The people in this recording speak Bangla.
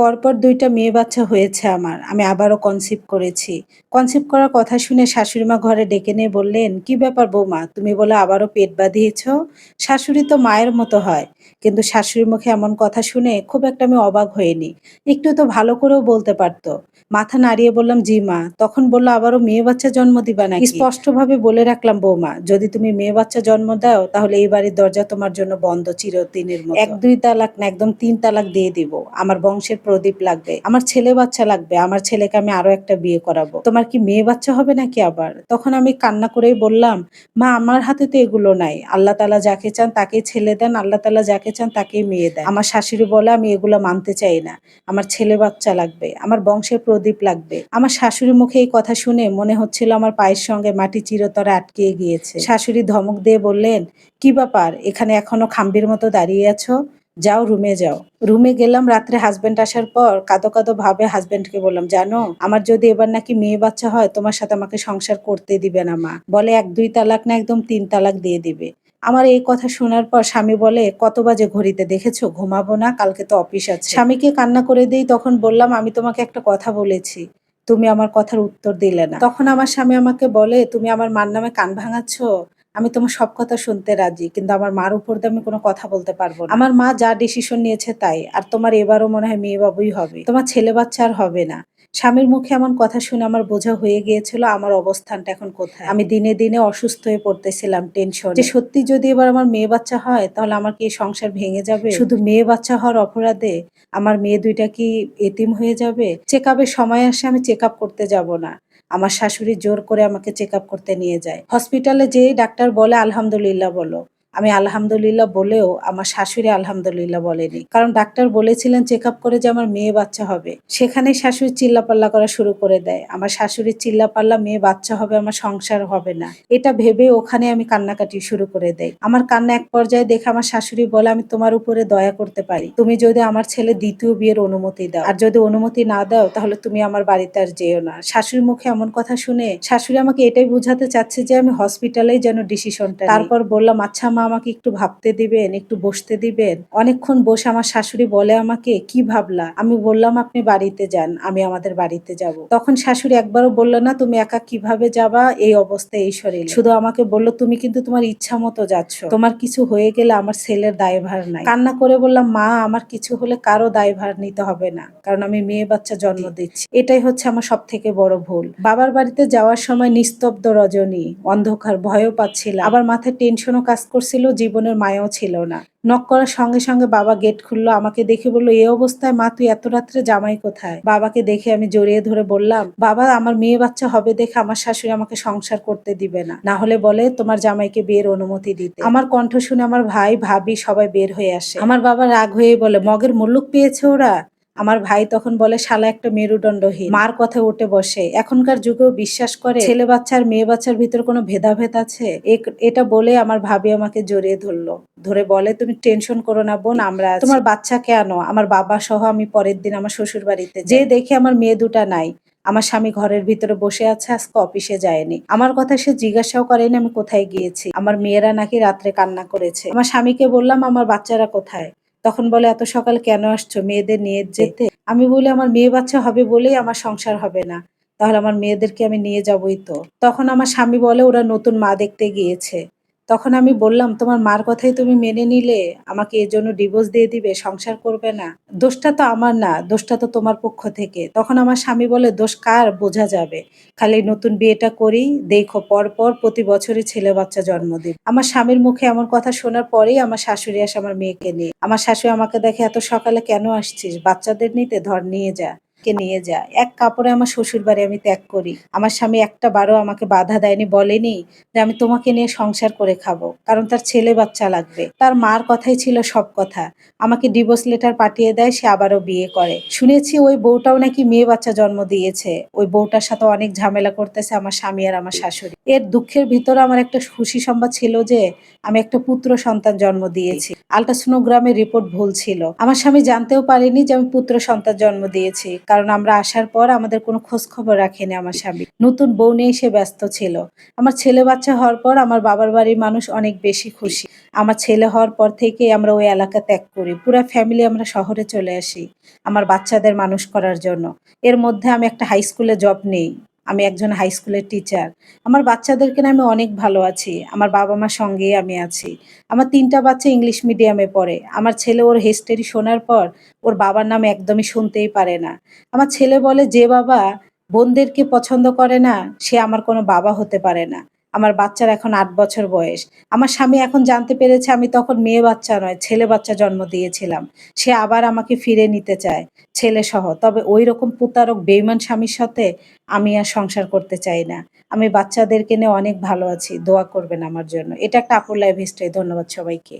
পরপর দুইটা মেয়ে বাচ্চা হয়েছে আমার। আমি আবারও কনসিভ করেছি। কনসিভ করার কথা শুনে শাশুড়িমা ঘরে ডেকে নিয়ে বললেন, কি ব্যাপার বৌমা, তুমি বলে আবারও পেট বাঁধিয়েছ? শাশুড়ি তো মায়ের মতো হয়। কিন্তু শাশুড়ির মুখে এমন কথা শুনে খুব একটা আমি অবাক হইনি। একটু তো ভালো করেও বলতে পারতো। মাথা নাড়িয়ে বললাম, জি মা। তখন বলল, আবারও মেয়ে বাচ্চা জন্ম দিবা না স্পষ্টভাবে বলে রাখলাম, বৌমা, যদি তুমি মেয়ে বাচ্চা জন্ম দাও, তাহলে এই বাড়ির দরজা তোমার জন্য বন্ধ চিরদিনের মতো। এক দুই তালাক না, একদম তিন তালাক দিয়ে দিব। আমার বংশের প্রদীপ লাগবে। আমার ছেলে বাচ্চা লাগবে। আমার ছেলেকে আমি আরও একটা বিয়ে করাবো। তোমার কি মেয়ে বাচ্চা হবে নাকি আবার? তখন আমি কান্না করেই বললাম, মা, আমার হাতে তো এগুলো নাই। আল্লাহ তালা যাকে চান তাকে ছেলে দেন। আল্লাহ তালা যাকে চান তাকেই মেয়ে দেয়। আমার শাশুড়ি বলে, আমি এগুলো মানতে চাই না। আমার ছেলে বাচ্চা লাগবে, আমার বংশের প্রদীপ লাগবে। আমার শাশুড়ি মুখে এই কথা শুনে মনে হচ্ছিল আমার পায়ের সঙ্গে মাটি চিরতরে আটকে গিয়েছে। শাশুড়ি ধমক দিয়ে বললেন, কি ব্যাপার? এখানে এখনও খাম্বির মতো দাঁড়িয়ে আছো? যাও, রুমে যাও। রুমে গেলাম, রাত্রে হাজবেন্ড আসার পর কাদো কাদো ভাবে হাজবেন্ডকে বললাম, জানো, আমার যদি এবার নাকি মেয়ে বাচ্চা হয়, তোমার সাথে আমাকে সংসার করতে দিবে না মা। বলে, এক দুই তালাক না, একদম তিন তালাক দিয়ে দিবে। আমার এই কথা শোনার পর স্বামী বলে, কত বাজে ঘড়িতে দেখেছ? ঘুমাবো না, কালকে তো অফিস আছে। স্বামীকে কান্না করে দিই, তখন বললাম, আমি তোমাকে একটা কথা বলেছি। তুমি আমার কথার উত্তর দিলে না। তখন আমার স্বামী আমাকে বলে, তুমি আমার মার নামে কান ভাঙাচ্ছ? আমি তোমার সব কথা শুনতে রাজি, কিন্তু আমার মার উপর দিয়ে আমি কোনো কথা বলতে পারব না। আমার মা যা ডিসিশন নিয়েছে তাই, আর তোমার এবারও মনে হয় মেয়ে বাবুই হবে। তোমার ছেলে বাচ্চা আর হবে না। স্বামীর মুখে এমন কথা শুনে আমার বোঝা হয়ে গিয়েছিল আমার অবস্থানটা এখন কোথায়। আমি দিনে দিনে অসুস্থ হয়ে পড়তেছিলাম টেনশন যে সত্যি যদি এবার আমার মেয়ে বাচ্চা হয়, তাহলে আমার কি সংসার ভেঙে যাবে? শুধু মেয়ে বাচ্চা হওয়ার অপরাধে আমার মেয়ে দুইটা কি এতিম হয়ে যাবে? চেক সময় আসে আমি চেক করতে যাব না। আমার শাশুড়ি জোর করে আমাকে চেক করতে নিয়ে যায়। হসপিটালে যেয়ে ডাক্তার বলে, আলহামদুলিল্লাহ বলো। আমি আলহামদুলিল্লাহ বলেও আমার শাশুড়ি আলহামদুলিল্লাহ বলেনি। কারণ ডাক্তার বলেছিলেন চেক করে যে আমার মেয়ে বাচ্চা হবে। সেখানে শাশুড়ি চিল্লাপাল্লা করা শুরু করে দেয়। আমার শাশুড়ির চিল্লাপাল্লা মেয়ে বাচ্চা হবে, আমার সংসার হবে না। এটা ভেবে ওখানে আমি কান্নাকাটি শুরু করে দেয় আমার কান্না এক পর্যায়ে দেখে আমার শাশুড়ি বলে, আমি তোমার উপরে দয়া করতে পারি। তুমি যদি আমার ছেলে দ্বিতীয় বিয়ের অনুমতি দাও। আর যদি অনুমতি না দাও, তাহলে তুমি আমার বাড়িতে আর যেও না। শাশুড়ির মুখে এমন কথা শুনে শাশুড়ি আমাকে এটাই বোঝাতে চাচ্ছে যে আমি হসপিটালেই যেন ডিসিশনটা তারপর বললাম আচ্ছা মা আমাকে একটু ভাবতে দিবেন একটু বসতে দিবেন। অনেকক্ষণ বসে আমার শাশুড়ি বলে আমাকে কি ভাবলা? আমি বললাম আপনি বাড়িতে যান আমি আমাদের বাড়িতে যাব। তখন শাশুড়ি একবারও বলল না তুমি একা কীভাবে যাবা? এই অবস্থায় এই শরীর। শুধু আমাকে বলল তুমি কিন্তু তোমার ইচ্ছা মতো যাচ্ছ। তোমার কিছু হয়ে গেলে আমার ছেলের দায়ভার নাই। কান্না করে বললাম মা আমার কিছু হলে কারও দায়ভার নিতে হবে না কারণ আমি মেয়ে বাচ্চা জন্ম দিচ্ছি। এটাই হচ্ছে আমার সব থেকে বড় ভুল। বাবার বাড়িতে যাওয়ার সময় নিস্তব্ধ রজনী অন্ধকার ভয়ও পাচ্ছিলাম। আবার মাথায় টেনশনও কাজ করছিল জীবনের মায়াও ছিল না। নক করার সঙ্গে সঙ্গে বাবা গেট খুললো, আমাকে দেখে বলল এই অবস্থায়? মা, তুই এত রাত্রে জামাই কোথায়? বাবাকে দেখে আমি জড়িয়ে ধরে বললাম, বাবা, আমার মেয়ে বাচ্চা হবে দেখে আমার শাশুড়ি আমাকে সংসার করতে দিবে না। না হলে বলে তোমার জামাইকে বিয়ের অনুমতি দিতে। আমার কণ্ঠ শুনে আমার ভাই, ভাবি সবাই বের হয়ে আসে। আমার বাবা রাগ হয়ে বলে, মগের মুল্লুক পেয়েছে ওরা? আমার ভাই তখন বলে, শালা একটা মেরুদণ্ডহীন। মার কথা উঠে বসে। এখনকার যুগেও বিশ্বাস করে, ছেলে বাচ্চার মেয়ে বাচ্চার ভিতর কোনো ভেদাভেদ আছে? এটা বলে আমার ভাবি আমাকে জড়িয়ে ধরলো। ধরে বলে, তুমি টেনশন করো না বোন, আমরা তোমার বাচ্চা কেন আমার বাবা সহ আমি পরের দিন আমার শ্বশুর বাড়িতে যে দেখে আমার মেয়ে দুটা নাই। আমার স্বামী ঘরের ভিতরে বসে আছে, আজকে অফিসে যায়নি। আমার কথা সে জিজ্ঞাসাও করেনি আমি কোথায় গিয়েছি। আমার মেয়েরা নাকি রাত্রে কান্না করেছে। আমার স্বামীকে বললাম, আমার বাচ্চারা কোথায়? তখন বলে এত সকাল কেন আসছো? মেয়েদের নিয়ে যেতে? আমি বলি আমার মেয়ে বাচ্চা হবে বলেই আমার সংসার হবে না। তাহলে আমার মেয়েদেরকে আমি নিয়ে যাবই তো। তখন আমার স্বামী বলে ওরা নতুন মা দেখতে গিয়েছে। তখন আমি বললাম, তোমার মার কথাই তুমি মেনে নিলে, আমাকে এর জন্য ডিভোর্স দিয়ে দিবে, সংসার করবে না। দোষটা তো আমার না, দোষটা তো তোমার পক্ষ থেকে। তখন আমার স্বামী বলে, দোষ কার? বোঝা যাবে। খালি নতুন বিয়েটা করি, দেখো পর পর প্রতি বছরই ছেলে বাচ্চা জন্ম দিবে। আমার স্বামীর মুখে এমন কথা শোনার পরেই আমার শাশুড়ি আসে আমার মেয়েকে নিয়ে, আমার শাশুড়ি আমাকে দেখে এত সকালে কেন আসছিস? বাচ্চাদের নিতে ধর, নিয়ে যা। কে নিয়ে যা এক কাপড়ে আমার শ্বশুর বাড়ি আমি ত্যাগ করি। আমার স্বামী একটা বারও আমাকে বাধা দেয়নি, বলেনি যে আমি তোমাকে নিয়ে সংসার করে খাব। কারণ তার ছেলে বাচ্চা লাগবে। তার মার কথাই ছিল সব কথা। আমাকে ডিভোর্স লেটার পাঠিয়ে দেয়, সে আবারও বিয়ে করে। শুনেছি ওই বউটাও নাকি মেয়ে বাচ্চা জন্ম দিয়েছে। ওই বউটার সাথে অনেক ঝামেলা করতেছে আমার স্বামী আর আমার শাশুড়ি। এর দুঃখের ভিতরে আমার একটা খুশি সংবাদ ছিল যে আমি একটা পুত্র সন্তান জন্ম দিয়েছি। আলট্রাসোনোগ্রামের রিপোর্ট ভুল ছিল। আমার স্বামী জানতেও পারেনি যে আমি পুত্র সন্তান জন্ম দিয়েছি। কারণ আমরা আসার পর আমাদের কোনো খোঁজ খবর রাখেনি আমার স্বামী। নতুন বউ নিয়ে সে ব্যস্ত ছিল। আমার ছেলে বাচ্চা হওয়ার পর আমার বাবার বাড়ির মানুষ অনেক বেশি খুশি। আমার ছেলে হওয়ার পর থেকে আমরা ওই এলাকা ত্যাগ করি। পুরা ফ্যামিলি আমরা শহরে চলে আসি। আমার বাচ্চাদের মানুষ করার জন্য। এর মধ্যে আমি একটা হাই স্কুলে জব নেই। আমি একজন হাই স্কুলের টিচার আমার বাচ্চাদেরকে আমি অনেক ভালো আছি। আমার বাবা মার সঙ্গেই আমি আছি। আমার তিনটা বাচ্চা ইংলিশ মিডিয়ামে পড়ে। আমার ছেলে ওর হিস্টরি শোনার পর ওর বাবার নাম একদমই শুনতেই পারে না। আমার ছেলে বলে, যে বাবা বোনদেরকে পছন্দ করে না, সে আমার কোনো বাবা হতে পারে না। আমার বাচ্চার এখন আট বছর বয়স। আমার স্বামী এখন জানতে পেরেছে আমি তখন মেয়ে বাচ্চা নয়, ছেলে বাচ্চা জন্ম দিয়েছিলাম। সে আবার আমাকে ফিরে নিতে চায়, ছেলে সহ। তবে ওই রকম প্রতারক বেইমান স্বামীর সাথে আমি আর সংসার করতে চাই না। আমি বাচ্চাদেরকে নিয়ে অনেক ভালো আছি, দোয়া করবেন আমার জন্য। এটা একটা আপুর লাইফ হিস্ট্রি ধন্যবাদ সবাইকে।